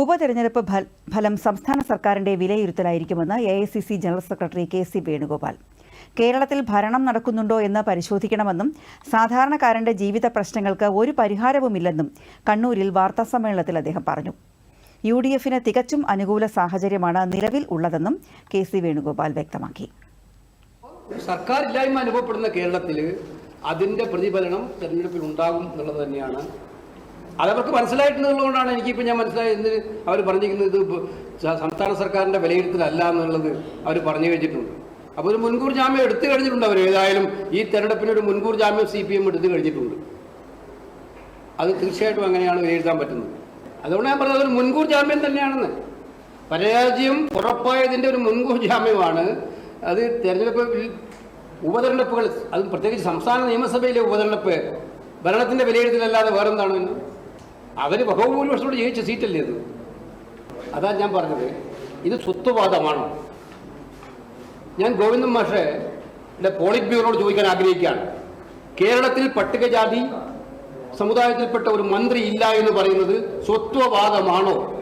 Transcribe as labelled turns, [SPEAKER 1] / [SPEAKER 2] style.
[SPEAKER 1] ഉപതെരഞ്ഞെടുപ്പ് ഫലം സംസ്ഥാന സർക്കാരിന്റെ വിലയിരുത്തലായിരിക്കുമെന്ന് A I C C general secretary K C Venugopal. കേരളത്തിൽ ഭരണം നടക്കുന്നുണ്ടോ എന്ന് പരിശോധിക്കണമെന്നും സാധാരണക്കാരന്റെ ജീവിത പ്രശ്നങ്ങൾക്ക് ഒരു പരിഹാരവുമില്ലെന്നും കണ്ണൂരിൽ വാർത്താസമ്മേളനത്തിൽ അദ്ദേഹം പറഞ്ഞു. യു ഡി എഫിന് തികച്ചും അനുകൂല സാഹചര്യമാണ് നിലവിൽ ഉള്ളതെന്നും കെ സി വേണുഗോപാൽ വ്യക്തമാക്കി.
[SPEAKER 2] സർക്കാർ ഇല്ലായ്മ അനുഭവപ്പെടുന്ന കേരളത്തിൽ അതിന്റെ പ്രതിഫലനം തെരഞ്ഞെടുപ്പിൽ ഉണ്ടാകും എന്നുള്ളത് തന്നെയാണ് അതവർക്ക് മനസ്സിലായിട്ടുള്ളതുകൊണ്ടാണ് എനിക്കിപ്പോൾ ഞാൻ മനസ്സിലായത് അവർ പറഞ്ഞിരിക്കുന്നത് ഇത് സംസ്ഥാന സർക്കാരിന്റെ വിലയിരുത്തലല്ല എന്നുള്ളത് അവർ പറഞ്ഞു കഴിഞ്ഞിട്ടുണ്ട്. അപ്പോൾ ഒരു മുൻകൂർ ജാമ്യം എടുത്തു കഴിഞ്ഞിട്ടുണ്ട് അവർ. ഏതായാലും ഈ തെരഞ്ഞെടുപ്പിന് ഒരു മുൻകൂർ ജാമ്യം സി പി എം എടുത്തു കഴിഞ്ഞിട്ടുണ്ട്. അത് തീർച്ചയായിട്ടും അങ്ങനെയാണ് വിലയിരുത്താൻ പറ്റുന്നത്. അതുകൊണ്ട് ഞാൻ പറഞ്ഞത് ഒരു മുൻകൂർ ജാമ്യം തന്നെയാണെന്ന്. പരാജയം ഉറപ്പായതിന്റെ ഒരു മുൻകൂർ ജാമ്യമാണ്. അത് തെരഞ്ഞെടുപ്പ് ഉപതെരഞ്ഞെടുപ്പുകൾ അത് പ്രത്യേകിച്ച് സംസ്ഥാന നിയമസഭയിലെ ഉപതെരഞ്ഞെടുപ്പ് ഭരണത്തിന്റെ വിലയിരുത്തലല്ലാതെ വേറെന്താണ്? പിന്നെ അവർ ബഹുഭൂരിപക്ഷത്തോട് ജയിച്ച സീറ്റല്ലേ ഇത്? അതാണ് ഞാൻ പറഞ്ഞത്. ഇത് സ്വത്വവാദമാണോ. ഞാൻ ഗോവിന്ദൻ മാഷെ പോളിറ്റ് ബ്യൂറോട് ചോദിക്കാൻ ആഗ്രഹിക്കുകയാണ്. കേരളത്തിൽ പട്ടികജാതി സമുദായത്തിൽപ്പെട്ട ഒരു മന്ത്രി ഇല്ല എന്ന് പറയുന്നത് സ്വത്വവാദമാണോ?